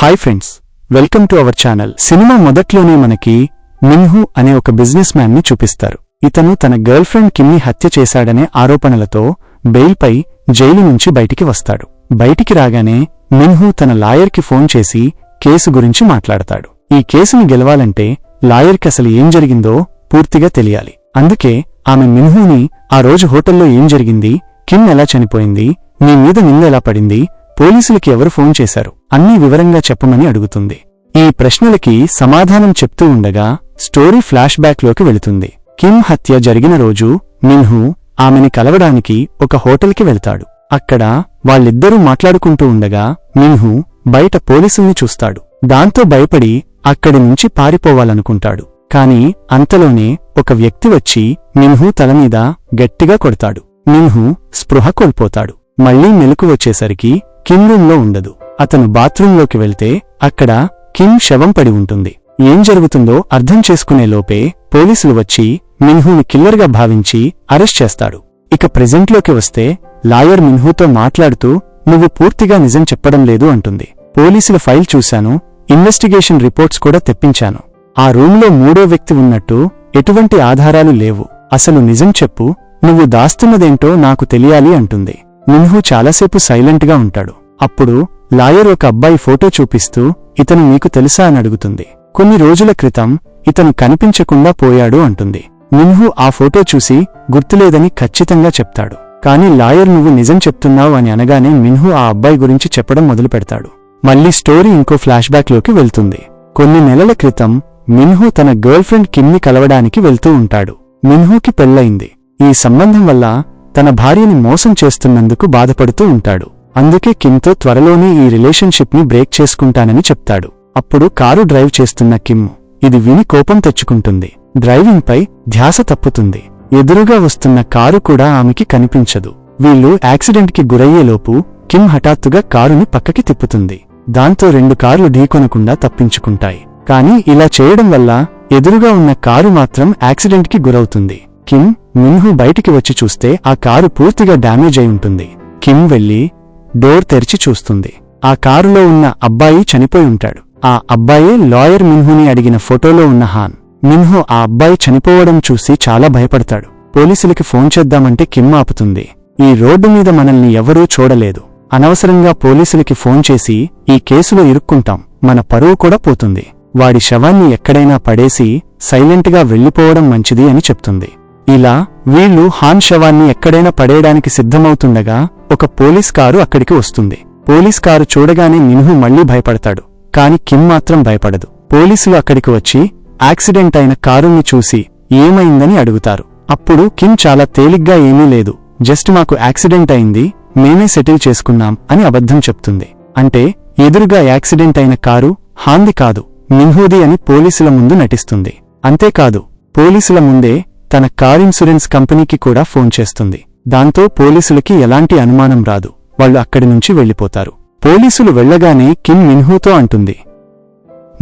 Hi friends welcome to our channel cinema మొదట్లోనే మనకి మిన్హు అనే ఒక బిజినెస్ మ్యాన్ని చూపిస్తారు. ఇతను తన గర్ల్ ఫ్రెండ్ కిమ్ని హత్య చేశాడనే ఆరోపణలతో బెయిల్పై జైలు నుంచి బయటికి వస్తాడు. బయటికి రాగానే మిన్హు తన లాయర్కి ఫోన్ చేసి కేసు గురించి మాట్లాడతాడు. ఈ కేసుని గెలవాలంటే లాయర్కి అసలు ఏం జరిగిందో పూర్తిగా తెలియాలి. అందుకే ఆమె మిన్హుని ఆ రోజు హోటల్లో ఏం జరిగింది కిమ్ ఎలా చనిపోయింది నీ మీద నింద ఎలా పడింది పోలీసులకి ఎవరు ఫోన్ చేశారు? అన్నీ వివరంగా చెప్పమని అడుగుతుంది. ఈ ప్రశ్నలకి సమాధానం చెప్తూ ఉండగా స్టోరీ ఫ్లాష్ బ్యాక్లోకి వెళుతుంది. కిమ్ హత్య జరిగిన రోజు మిన్హు ఆమెని కలవడానికి ఒక హోటల్కి వెళ్తాడు. అక్కడ వాళ్ళిద్దరూ మాట్లాడుకుంటూ ఉండగా మిన్హు బయట పోలీసుల్ని చూస్తాడు. దాంతో భయపడి అక్కడి నుంచి పారిపోవాలనుకుంటాడు. కాని అంతలోనే ఒక వ్యక్తి వచ్చి మిన్హు తలమీద గట్టిగా కొడతాడు. మిన్హు స్పృహ కోల్పోతాడు. మళ్ళీ మెలకు వచ్చేసరికి కిమ్ రూంలో ఉండదు. అతను బాత్రూంలోకి వెళ్తే అక్కడ కిమ్ శవం పడి ఉంటుంది. ఏం జరుగుతుందో అర్థం చేసుకునే లోపే పోలీసులు వచ్చి మిన్హుని కిల్లర్గా భావించి అరెస్ట్ చేస్తాడు. ఇక ప్రెజెంట్లోకి వస్తే లాయర్ మిన్హుతో మాట్లాడుతూ నువ్వు పూర్తిగా నిజం చెప్పడం లేదు అంటుంది. పోలీసుల ఫైల్ చూశాను ఇన్వెస్టిగేషన్ రిపోర్ట్స్ కూడా తెప్పించాను. ఆ రూంలో మూడో వ్యక్తి ఉన్నట్టు ఎటువంటి ఆధారాలు లేవు. అసలు నిజం చెప్పు నువ్వు దాస్తున్నదేంటో నాకు తెలియాలి అంటుంది. మిన్హు చాలాసేపు సైలెంట్గా ఉంటాడు. అప్పుడు లాయర్ ఒక అబ్బాయి ఫోటో చూపిస్తూ ఇతను మీకు తెలుసా అని అడుగుతుంది. కొన్ని రోజుల క్రితం ఇతను కనిపించకుండా పోయాడు అంటుంది. మిన్హు ఆ ఫోటో చూసి గుర్తులేదని ఖచ్చితంగా చెప్తాడు. కాని లాయర్ నువ్వు నిజం చెప్తున్నావు అని అనగానే మిన్హు ఆ అబ్బాయి గురించి చెప్పడం మొదలుపెడతాడు. మళ్ళీ స్టోరీ ఇంకో ఫ్లాష్ బ్యాక్లోకి వెళ్తుంది. కొన్ని నెలల క్రితం మిన్హు తన గర్ల్ ఫ్రెండ్ కిమ్ని కలవడానికి వెళ్తూ ఉంటాడు. మిన్హుకి పెళ్ళయింది ఈ సంబంధం వల్ల తన భార్యని మోసం చేస్తున్నందుకు బాధపడుతూ ఉంటాడు. అందుకే కిమ్తో త్వరలోనే ఈ రిలేషన్షిప్ని బ్రేక్ చేసుకుంటానని చెప్తాడు. అప్పుడు కారు డ్రైవ్ చేస్తున్న కిమ్ ఇది విని కోపం తెచ్చుకుంటుంది. డ్రైవింగ్పై ధ్యాస తప్పుతుంది. ఎదురుగా వస్తున్న కారు కూడా ఆమెకి కనిపించదు. వీళ్ళు యాక్సిడెంట్కి గురయ్యేలోపు కిమ్ హఠాత్తుగా కారుని పక్కకి తిప్పుతుంది. దాంతో రెండు కార్లు ఢీకొనకుండా తప్పించుకుంటాయి. కానీ ఇలా చేయడం వల్ల ఎదురుగా ఉన్న కారు మాత్రం యాక్సిడెంట్కి గురవుతుంది. కిమ్ మిన్హు బయటికి వచ్చి చూస్తే ఆ కారు పూర్తిగా డ్యామేజ్ అయి ఉంటుంది. కిమ్ వెళ్ళి డోర్ తెరిచి చూస్తుంది. ఆ కారులో ఉన్న అబ్బాయి చనిపోయి ఉంటాడు. ఆ అబ్బాయే లాయర్ మిన్హుని అడిగిన ఫోటోలో ఉన్న హాన్. మిన్హు ఆ అబ్బాయి చనిపోవడం చూసి చాలా భయపడతాడు. పోలీసులకి ఫోన్ చేద్దామంటే కిమ్ ఆపుతుంది. ఈ రోడ్డు మీద మనల్ని ఎవరూ చూడలేదు. అనవసరంగా పోలీసులకి ఫోన్ చేసి ఈ కేసులో ఇరుక్కుంటాం. మన పరువు కూడా పోతుంది. వాడి శవాన్ని ఎక్కడైనా పడేసి సైలెంట్గా వెళ్ళిపోవడం మంచిది అని చెప్తుంది. ఇలా వీళ్ళు హాన్ శవాన్ని ఎక్కడైనా పడేయడానికి సిద్ధమవుతుండగా ఒక పోలీస్ కారు అక్కడికి వస్తుంది. పోలీస్ కారు చూడగానే మిన్హు మళ్ళీ భయపడతాడు. కాని కిమ్ మాత్రం భయపడదు. పోలీసులు అక్కడికి వచ్చి యాక్సిడెంట్ అయిన కారుని చూసి ఏమైందని అడుగుతారు. అప్పుడు కిమ్ చాలా తేలిగ్గా ఏమీ లేదు. జస్ట్ మాకు యాక్సిడెంట్ అయింది మేమే సెటిల్ చేసుకున్నాం అని అబద్ధం చెప్తుంది. అంటే ఎదురుగా యాక్సిడెంట్ అయిన కారు హాంది కాదు మిన్హూది అని పోలీసుల ముందు నటిస్తుంది. అంతేకాదు పోలీసుల ముందే తన కార్ ఇన్సూరెన్స్ కంపెనీకి కూడా ఫోన్ చేస్తుంది. దాంతో పోలీసులకి ఎలాంటి అనుమానం రాదు. వాళ్ళు అక్కడి నుంచి వెళ్ళిపోతారు. పోలీసులు వెళ్ళగానే కిమ్ మిన్హూతో అంటుంది.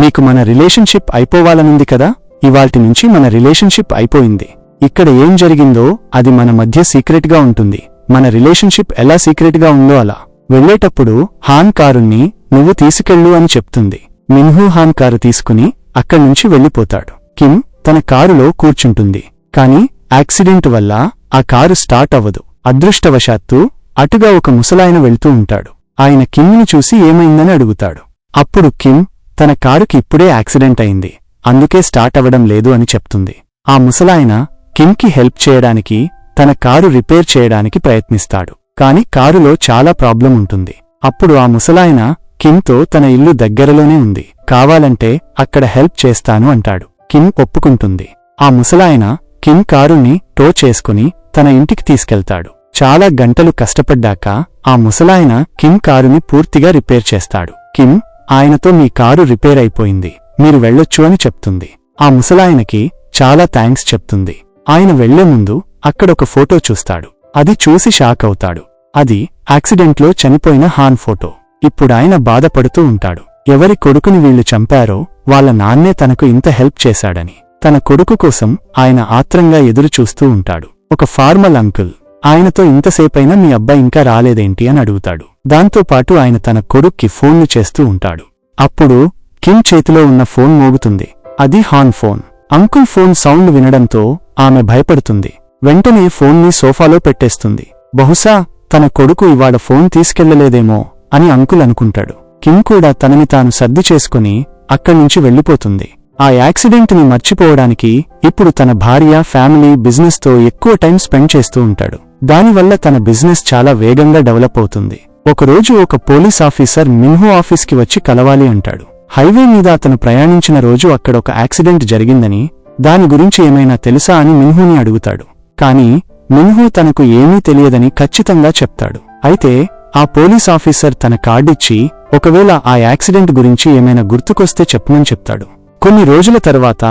మీకు మన రిలేషన్షిప్ అయిపోవాలనుంది కదా? ఇవాల్టి నుంచి మన రిలేషన్షిప్ అయిపోయింది. ఇక్కడ ఏం జరిగిందో అది మన మధ్య సీక్రెట్గా ఉంటుంది. మన రిలేషన్షిప్ ఎలా సీక్రెట్గా ఉందో అలా. వెళ్ళేటప్పుడు హాన్ కారుని నువ్వు తీసుకెళ్ళు అని చెప్తుంది. మిన్హూ హాన్ కారు తీసుకుని అక్కడ్నుంచి వెళ్ళిపోతాడు. కిమ్ తన కారులో కూర్చుంటుంది. కాని యాక్సిడెంట్ వల్ల ఆ కారు స్టార్ట్ అవ్వదు. అదృష్టవశాత్తు అటుగా ఒక ముసలాయన వెళ్తూ ఉంటాడు. ఆయన కిమ్ని చూసి ఏమైందని అడుగుతాడు. అప్పుడు కిమ్ తన కారుకి ఇప్పుడే యాక్సిడెంట్ అయింది. అందుకే స్టార్ట్ అవ్వడం లేదు అని చెప్తుంది. ఆ ముసలాయన కిమ్కి హెల్ప్ చేయడానికి తన కారు రిపేర్ చేయడానికి ప్రయత్నిస్తాడు. కాని కారులో చాలా ప్రాబ్లం ఉంటుంది. అప్పుడు ఆ ముసలాయన కిమ్తో తన ఇల్లు దగ్గరలోనే ఉంది. కావాలంటే అక్కడ హెల్ప్ చేస్తాను అంటాడు. కిమ్ ఒప్పుకుంటుంది. ఆ ముసలాయన కిమ్ కారుని టో చేసుకుని తన ఇంటికి తీసుకెళ్తాడు. చాలా గంటలు కష్టపడ్డాక ఆ ముసలాయన కిమ్ కారుని పూర్తిగా రిపేర్ చేస్తాడు. కిమ్ ఆయనతో మీ కారు రిపేర్ అయిపోయింది. మీరు వెళ్ళొచ్చు అని చెప్తుంది. ఆ ముసలాయనకి చాలా థ్యాంక్స్ చెప్తుంది. ఆయన వెళ్ళే ముందు అక్కడొక ఫోటో చూస్తాడు. అది చూసి షాక్ అవుతాడు. అది యాక్సిడెంట్లో చనిపోయిన హాన్ ఫోటో. ఇప్పుడాయన బాధపడుతూ ఉంటాడు. ఎవరి కొడుకుని వీళ్ళు చంపారో వాళ్ళ నాన్నే తనకు ఇంత హెల్ప్ చేశాడని. తన కొడుకు కోసం ఆయన ఆత్రంగా ఎదురుచూస్తూ ఉంటాడు. ఒక ఫార్మల్ అంకుల్ ఆయనతో ఇంతసేపైనా మీ అబ్బాయి ఇంకా రాలేదేంటి అని అడుగుతాడు. దాంతోపాటు ఆయన తన కొడుక్కి ఫోన్లు చేస్తూ ఉంటాడు. అప్పుడు కిమ్ చేతిలో ఉన్న ఫోన్ మోగుతుంది. అది Han phone. Uncle phone sound వినడంతో ఆమె భయపడుతుంది. వెంటనే ఫోన్ని సోఫాలో పెట్టేస్తుంది. బహుశా తన కొడుకు ఇవాళ ఫోన్ తీసుకెళ్ళలేదేమో అని అంకుల్ అనుకుంటాడు. కిమ్ కూడా తనని తాను సర్ది చేసుకుని అక్కడ్నుంచి వెళ్ళిపోతుంది. ఆ యాక్సిడెంట్ని మర్చిపోవడానికి ఇప్పుడు తన భార్య ఫ్యామిలీ బిజినెస్తో ఎక్కువ టైం స్పెండ్ చేస్తూ ఉంటాడు. దానివల్ల తన బిజినెస్ చాలా వేగంగా డెవలప్ అవుతుంది. ఒకరోజు ఒక పోలీస్ ఆఫీసర్ మిన్హు ఆఫీస్కి వచ్చి కలవాలి అంటాడు. హైవే మీద అతను ప్రయాణించిన రోజు అక్కడ ఒక యాక్సిడెంట్ జరిగిందని దాని గురించి ఏమైనా తెలుసా అని మిన్హుని అడుగుతాడు. కాని మిన్హు తనకు ఏమీ తెలియదని ఖచ్చితంగా చెప్తాడు. అయితే ఆ పోలీస్ ఆఫీసర్ తన కార్డిచ్చి ఒకవేళ ఆ యాక్సిడెంట్ గురించి ఏమైనా గుర్తుకొస్తే చెప్పమని చెప్తాడు. కొన్ని రోజుల తర్వాత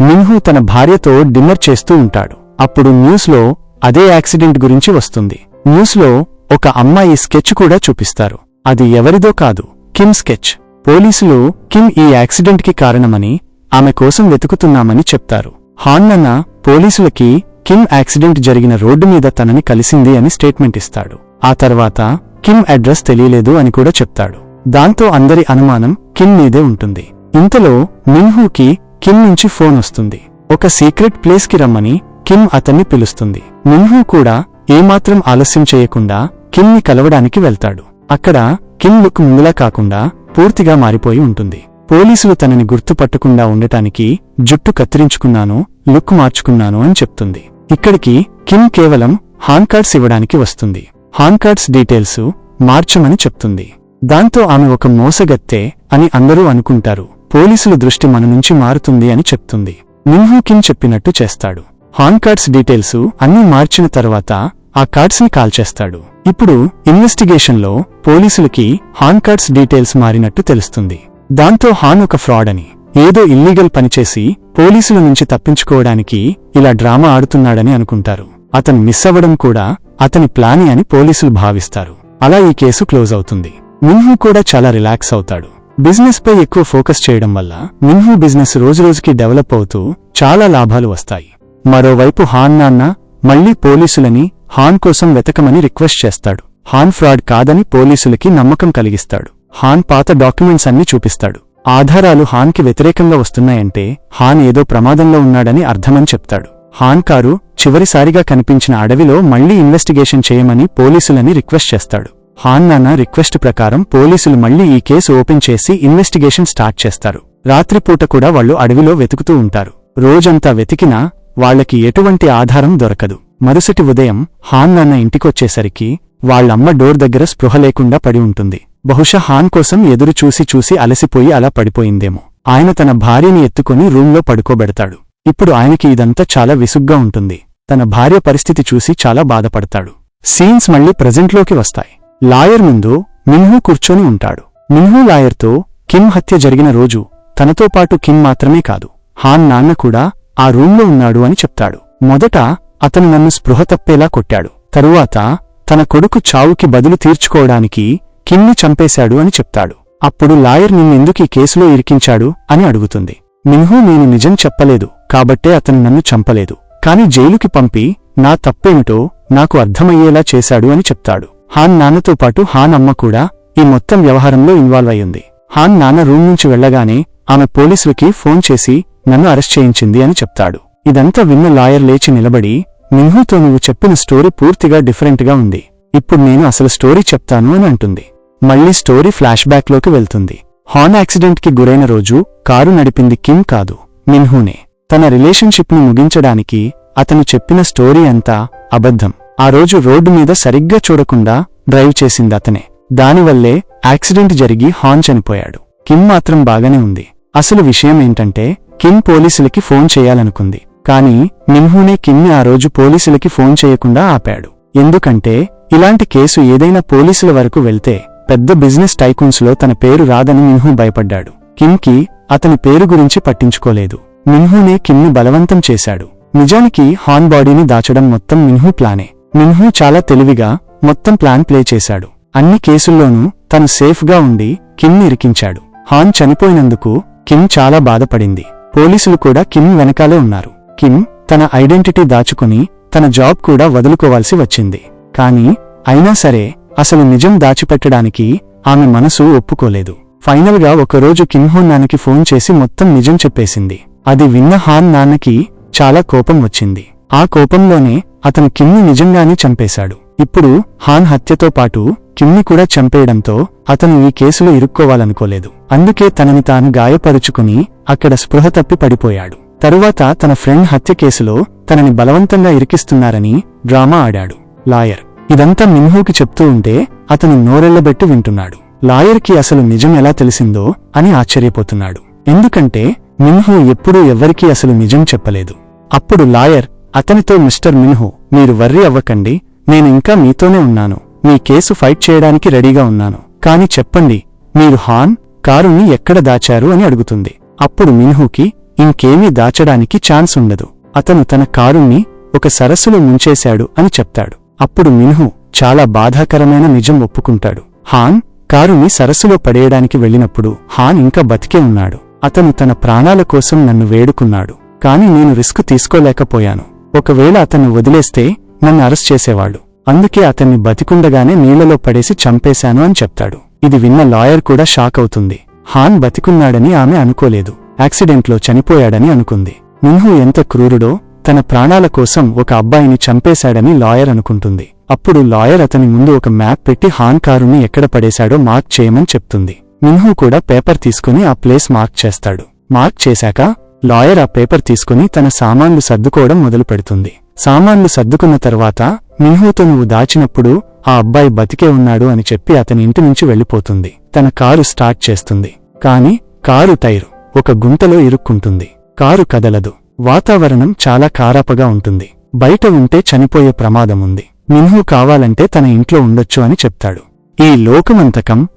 మిన్హు తన భార్యతో డిన్నర్ చేస్తూ ఉంటాడు. అప్పుడు న్యూస్లో అదే యాక్సిడెంట్ గురించి వస్తుంది. న్యూస్లో ఒక అమ్మాయి స్కెచ్ కూడా చూపిస్తారు. అది ఎవరిదో కాదు కిమ్ స్కెచ్. పోలీసులు కిమ్ ఈ యాక్సిడెంట్కి కారణమని ఆమె కోసం వెతుకుతున్నామని చెప్తారు. హాన్నన్న పోలీసులకి కిమ్ యాక్సిడెంట్ జరిగిన రోడ్డు మీద తనని కలిసింది అని స్టేట్మెంట్ ఇస్తాడు. ఆ తర్వాత కిమ్ అడ్రస్ తెలియలేదు అని కూడా చెప్తాడు. దాంతో అందరి అనుమానం కిమ్ మీదే ఉంటుంది. ఇంతలో మిన్హూకి కిమ్ నుంచి ఫోన్ వస్తుంది. ఒక సీక్రెట్ ప్లేస్కి రమ్మని కిమ్ అతన్ని పిలుస్తుంది. మిన్హూ కూడా ఏమాత్రం ఆలస్యం చేయకుండా కిమ్ని కలవడానికి వెళ్తాడు. అక్కడ కిమ్ లుక్ ముందులా కాకుండా పూర్తిగా మారిపోయి ఉంటుంది. పోలీసులు తనని గుర్తుపట్టకుండా ఉండటానికి జుట్టు కత్తిరించుకున్నాను లుక్ మార్చుకున్నాను అని చెప్తుంది. ఇక్కడికి కిమ్ కేవలం హాన్ కార్డ్స్ ఇవ్వడానికి వస్తుంది. హాన్ కార్డ్స్ డీటెయిల్స్ మార్చమని చెప్తుంది. దాంతో ఆమె ఒక మోసగత్తె అని అందరూ అనుకుంటారు. పోలీసుల దృష్టి మన నుంచి మారుతుంది అని చెప్తుంది. మిన్హూకిన్ చెప్పినట్టు చేస్తాడు. హాన్ కార్డ్స్ డీటెయిల్స్ అన్నీ మార్చిన తర్వాత ఆ కార్డ్స్ని కాల్చేస్తాడు ఇప్పుడు ఇన్వెస్టిగేషన్లో పోలీసులకి హాన్ కార్డ్స్ డీటెయిల్స్ మారినట్టు తెలుస్తుంది. దాంతో హాన్ ఒక ఫ్రాడ్ అని ఏదో ఇల్లీగల్ పనిచేసి పోలీసుల నుంచి తప్పించుకోవడానికి ఇలా డ్రామా ఆడుతున్నాడని అనుకుంటారు. అతను మిస్ అవ్వడం కూడా అతని ప్లాని అని పోలీసులు భావిస్తారు. అలా ఈ కేసు క్లోజ్ అవుతుంది. మిన్హూ కూడా చాలా రిలాక్స్ అవుతాడు. బిజినెస్ పై ఎక్కువ ఫోకస్ చేయడం వల్ల మిన్హు బిజినెస్ రోజురోజుకి డెవలప్ అవుతూ చాలా లాభాలు వస్తాయి. మరోవైపు హాన్ నాన్న మళ్ళీ పోలీసులని హాన్ కోసం వెతకమని రిక్వెస్ట్ చేస్తాడు. హాన్ ఫ్రాడ్ కాదని పోలీసులకి నమ్మకం కలిగిస్తాడు. హాన్ పాత డాక్యుమెంట్స్ అన్ని చూపిస్తాడు. ఆధారాలు హాన్కి వ్యతిరేకంగా వస్తున్నాయంటే హాన్ ఏదో ప్రమాదంలో ఉన్నాడని అర్థమని చెప్తాడు. హాన్ కారు చివరిసారిగా కనిపించిన అడవిలో మళ్ళీ ఇన్వెస్టిగేషన్ చేయమని పోలీసులని రిక్వెస్ట్ చేస్తాడు. హాన్ నాన్న రిక్వెస్ట్ ప్రకారం పోలీసులు మళ్ళీ ఈ కేసు ఓపెన్ చేసి ఇన్వెస్టిగేషన్ స్టార్ట్ చేస్తారు. రాత్రిపూట కూడా వాళ్ళు అడవిలో వెతుకుతూ ఉంటారు. రోజంతా వెతికినా వాళ్ళకి ఎటువంటి ఆధారం దొరకదు. మరుసటి ఉదయం హాన్ నాన్న ఇంటికొచ్చేసరికి వాళ్ళమ్మ డోర్ దగ్గర స్పృహ లేకుండా పడి ఉంటుంది. బహుశా హాన్ కోసం ఎదురు చూసి చూసి అలసిపోయి అలా పడిపోయిందేమో. ఆయన తన భార్యని ఎత్తుకుని రూంలో పడుకోబెడతాడు. ఇప్పుడు ఆయనకి ఇదంతా చాలా విసుగ్గా ఉంటుంది. తన భార్య పరిస్థితి చూసి చాలా బాధపడతాడు. సీన్స్ మళ్ళీ ప్రజెంట్లోకి వస్తాయి. లాయర్ ముందు మిన్హూ కూర్చొని ఉంటాడు. మిన్హూ లాయర్తో కిమ్ హత్య జరిగిన రోజు తనతో పాటు కిమ్ మాత్రమే కాదు హాన్ నాన్న కూడా ఆ రూంలో ఉన్నాడు అని చెప్తాడు. మొదట అతను నన్ను స్పృహ తప్పేలా కొట్టాడు. తరువాత తన కొడుకు చావుకి బదులు తీర్చుకోవడానికి కిమ్ని చంపేశాడు అని చెప్తాడు. అప్పుడు లాయర్ నిన్నెందుకు ఈ కేసులో ఇరికించాడు అని అడుగుతుంది. మిన్హూ నేను నిజం చెప్పలేదు కాబట్టే అతను నన్ను చంపలేదు. కాని జైలుకి పంపి నా తప్పేమిటో నాకు అర్థమయ్యేలా చేశాడు అని చెప్తాడు. హాన్ నాన్నతో పాటు హాన్ అమ్మ కూడా ఈ మొత్తం వ్యవహారంలో ఇన్వాల్వ్ అయ్యింది. హాన్ నాన్న రూమ్ నుంచి వెళ్ళగానే ఆమె పోలీసులకి ఫోన్ చేసి నన్ను అరెస్ట్ చేయించింది అని చెప్తాడు. ఇదంతా విన్న లాయర్ లేచి నిలబడి మిన్హూతో నువ్వు చెప్పిన స్టోరీ పూర్తిగా డిఫరెంట్గా ఉంది. ఇప్పుడు నేను అసలు స్టోరీ చెప్తాను అని అంటుంది. మళ్ళీ స్టోరీ ఫ్లాష్ బ్యాక్లోకి వెళ్తుంది. హాన్ యాక్సిడెంట్కి గురైన రోజు కారు నడిపింది కిమ్ కాదు మిన్హూనే. తన రిలేషన్షిప్ని ముగించడానికి అతను చెప్పిన స్టోరీ అంతా అబద్ధం. ఆ రోజు రోడ్డు మీద సరిగ్గా చూడకుండా డ్రైవ్ చేసింది అతనే. దానివల్లే యాక్సిడెంట్ జరిగి హాన్ చనిపోయాడు. కిమ్ మాత్రం బాగానే ఉంది. అసలు విషయం ఏంటంటే కిమ్ పోలీసులకి ఫోన్ చేయాలనుకుంది. కాని మిన్హూనే కిమ్ని ఆ రోజు పోలీసులకి ఫోన్ చేయకుండా ఆపాడు. ఎందుకంటే ఇలాంటి కేసు ఏదైనా పోలీసుల వరకు వెళ్తే పెద్ద బిజినెస్ టైకూన్స్లో తన పేరు రాదని మిన్హూ భయపడ్డాడు. కిమ్కి అతని పేరు గురించి పట్టించుకోలేదు. మిన్హూనే కిమ్ని బలవంతం చేశాడు. నిజానికి హాన్ బాడీని దాచడం మొత్తం మిన్హూ ప్లానే. మిన్హూ చాలా తెలివిగా మొత్తం ప్లాన్ ప్లే చేశాడు. అన్ని కేసుల్లోనూ తను సేఫ్గా ఉండి కిమ్ ఇరికించాడు. హాన్ చనిపోయినందుకు కిమ్ చాలా బాధపడింది. పోలీసులు కూడా కిమ్ వెనకాలే ఉన్నారు. కిమ్ తన ఐడెంటిటీ దాచుకుని తన జాబ్ కూడా వదులుకోవాల్సి వచ్చింది. కాని అయినా సరే అసలు నిజం దాచిపెట్టడానికి ఆమె మనసు ఒప్పుకోలేదు. ఫైనల్గా ఒకరోజు కిమ్హో నాన్నకి ఫోన్ చేసి మొత్తం నిజం చెప్పేసింది. అది విన్న హాన్ నాన్నకి చాలా కోపం వచ్చింది. ఆ కోపంలోనే అతను కిమ్ని నిజంగానే చంపేశాడు. ఇప్పుడు హాన్ హత్యతో పాటు కిమ్ని కూడా చంపేయడంతో అతను ఈ కేసులో ఇరుక్కోవాలనుకోలేదు. అందుకే తనని తాను గాయపరుచుకుని అక్కడ స్పృహ తప్పి పడిపోయాడు. తరువాత తన ఫ్రెండ్ హత్య కేసులో తనని బలవంతంగా ఇరికిస్తున్నారని డ్రామా ఆడాడు. లాయర్. ఇదంతా మిన్హూకి చెప్తూ ఉంటే అతను నోరెళ్ళబెట్టి వింటున్నాడు. లాయర్కి అసలు నిజం ఎలా తెలిసిందో అని ఆశ్చర్యపోతున్నాడు. ఎందుకంటే మిన్హూ ఎప్పుడూ ఎవ్వరికీ అసలు నిజం చెప్పలేదు. అప్పుడు లాయర్ అతనితో మిస్టర్ మిన్హో మీరు వర్రీ అవ్వకండి నేను ఇంకా మీతోనే ఉన్నాను. మీ కేసు ఫైట్ చేయడానికి రెడీగా ఉన్నాను. కాని చెప్పండి మీరు హాన్ కారుని ఎక్కడ దాచారు అని అడుగుతుంది. అప్పుడు మిన్హూకి ఇంకేమీ దాచడానికి ఛాన్స్ ఉండదు. అతను తన కారుణ్ణి ఒక సరస్సులో ముంచేశాడు అని చెప్తాడు. అప్పుడు మిన్హు చాలా బాధాకరమైన నిజం ఒప్పుకుంటాడు. హాన్ కారుని సరస్సులో పడేయడానికి వెళ్ళినప్పుడు హాన్ ఇంకా బతికే ఉన్నాడు. అతను తన ప్రాణాల కోసం నన్ను వేడుకున్నాడు. కాని నేను రిస్క్ తీసుకోలేకపోయాను. ఒకవేళ అతన్ని వదిలేస్తే నన్ను అరెస్ట్ చేసేవాడు అందుకే అతన్ని బతికుండగానే నీళ్ళలో పడేసి చంపేశాను అని చెప్తాడు. ఇది విన్న లాయర్ కూడా షాక్ అవుతుంది. హాన్ బతికున్నాడని ఆమె అనుకోలేదు. యాక్సిడెంట్లో చనిపోయాడని అనుకుంది. మిన్హు ఎంత క్రూరుడో తన ప్రాణాల కోసం ఒక అబ్బాయిని చంపేశాడని లాయర్ అనుకుంటుంది. అప్పుడు లాయర్ అతని ముందు ఒక మ్యాప్ పెట్టి హాన్ కారుని ఎక్కడ పడేశాడో మార్క్ చేయమని చెప్తుంది. మిన్హు కూడా పేపర్ తీసుకుని ఆ ప్లేస్ మార్క్ చేస్తాడు. మార్క్ చేశాక లాయర్ ఆ పేపర్ తీసుకుని తన సామాన్లు సర్దుకోవడం మొదలు పెడుతుంది సామాన్లు సర్దుకున్న తర్వాత మిన్హూతో నువ్వు దాచినప్పుడు ఆ అబ్బాయి బతికే ఉన్నాడు అని చెప్పి అతని ఇంటి నుంచి వెళ్ళిపోతుంది. తన కారు స్టార్ట్ చేస్తుంది. కాని కారు టైరు. ఒక గుంతలో ఇరుక్కుంటుంది. కారు కదలదు. వాతావరణం చాలా కారాపగా ఉంటుంది. బయట ఉంటే చనిపోయే ప్రమాదముంది మిన్హు కావాలంటే తన ఇంట్లో ఉండొచ్చు అని చెప్తాడు. ఈ లోకమంతకం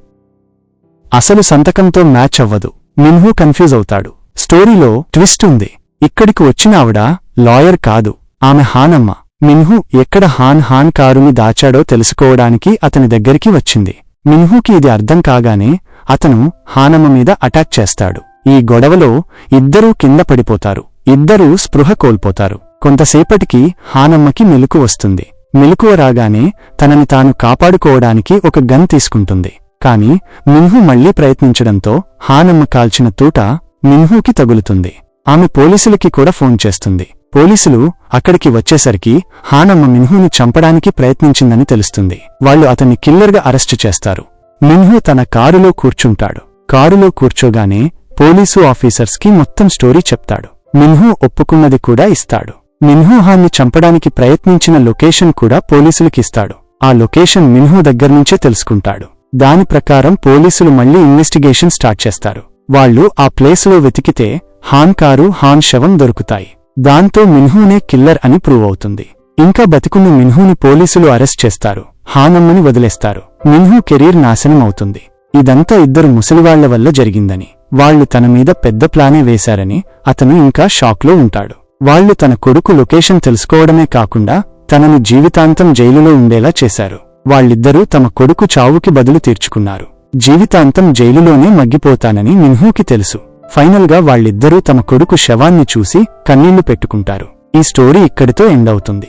అసలు సంతకంతో మ్యాచ్ అవ్వదు. మిన్హు కన్ఫ్యూజ్ అవుతాడు. స్టోరీలో ట్విస్ట్ ఉంది. ఇక్కడికి వచ్చిన ఆవిడ లాయర్ కాదు. ఆమె హానమ్మ. మిన్హు ఎక్కడ హాన్ హాన్ కారుని దాచాడో తెలుసుకోవడానికి అతని దగ్గరికి వచ్చింది. మిన్హుకి ఇది అర్థం కాగానే అతను హానమ్మ మీద అటాక్ చేస్తాడు. ఈ గొడవలో ఇద్దరూ కింద పడిపోతారు. ఇద్దరూ స్పృహ కోల్పోతారు. కొంతసేపటికి హానమ్మకి మెలుకు వస్తుంది. మెలకువ రాగానే తనని తాను కాపాడుకోవడానికి ఒక గన్ తీసుకుంటుంది. కాని మిన్హు మళ్ళీ ప్రయత్నించడంతో హానమ్మ కాల్చిన తూట మిన్హూకి తగులుతుంది. ఆమె పోలీసులకి కూడా ఫోన్ చేస్తుంది. పోలీసులు అక్కడికి వచ్చేసరికి హానమ్మ మిన్హుని చంపడానికి ప్రయత్నించిందని తెలుస్తుంది. వాళ్ళు అతన్ని కిల్లర్గా అరెస్టు చేస్తారు. మిన్హు తన కారులో కూర్చుంటాడు. కారులో కూర్చోగానే పోలీసు ఆఫీసర్స్కి మొత్తం స్టోరీ చెప్తాడు. మిన్హు ఒప్పుకున్నది కూడా ఇస్తాడు. మిన్హు హాన్ని చంపడానికి ప్రయత్నించిన లొకేషన్ కూడా పోలీసులకిస్తాడు ఆ లొకేషన్ మిన్హు దగ్గర్నుంచే తెలుసుకుంటాడు. దాని ప్రకారం పోలీసులు మళ్ళీ ఇన్వెస్టిగేషన్ స్టార్ట్ చేస్తారు. వాళ్ళు ఆ ప్లేసులో వెతికితే హాన్ కారు హాన్ శవం దొరుకుతాయి. దాంతో మిన్హూనే కిల్లర్ అని ప్రూవ్ అవుతుంది. ఇంకా బతికున్న మిన్హూని పోలీసులు అరెస్ట్ చేస్తారు. హానమ్మని వదిలేస్తారు. మిన్హూ కెరీర్ నాశనం అవుతుంది ఇదంతా ఇద్దరు ముసలివాళ్ళ వల్ల జరిగిందని వాళ్ళు తన మీద పెద్ద ప్లానే వేశారని అతను ఇంకా షాక్లో ఉంటాడు. వాళ్ళు తన కొడుకు లొకేషన్ తెలుసుకోవడమే కాకుండా తనని జీవితాంతం జైలులో ఉండేలా చేశారు. వాళ్ళిద్దరూ తమ కొడుకు చావుకి బదులు తీర్చుకున్నారు. జీవితాంతం జైలులోనే మగ్గిపోతానని మిన్హూకి తెలుసు. ఫైనల్గా వాళ్ళిద్దరూ తమ కొడుకు శవాన్ని చూసి కన్నీళ్ళు పెట్టుకుంటారు. ఈ స్టోరీ ఇక్కడితో ఎండ్ అవుతుంది.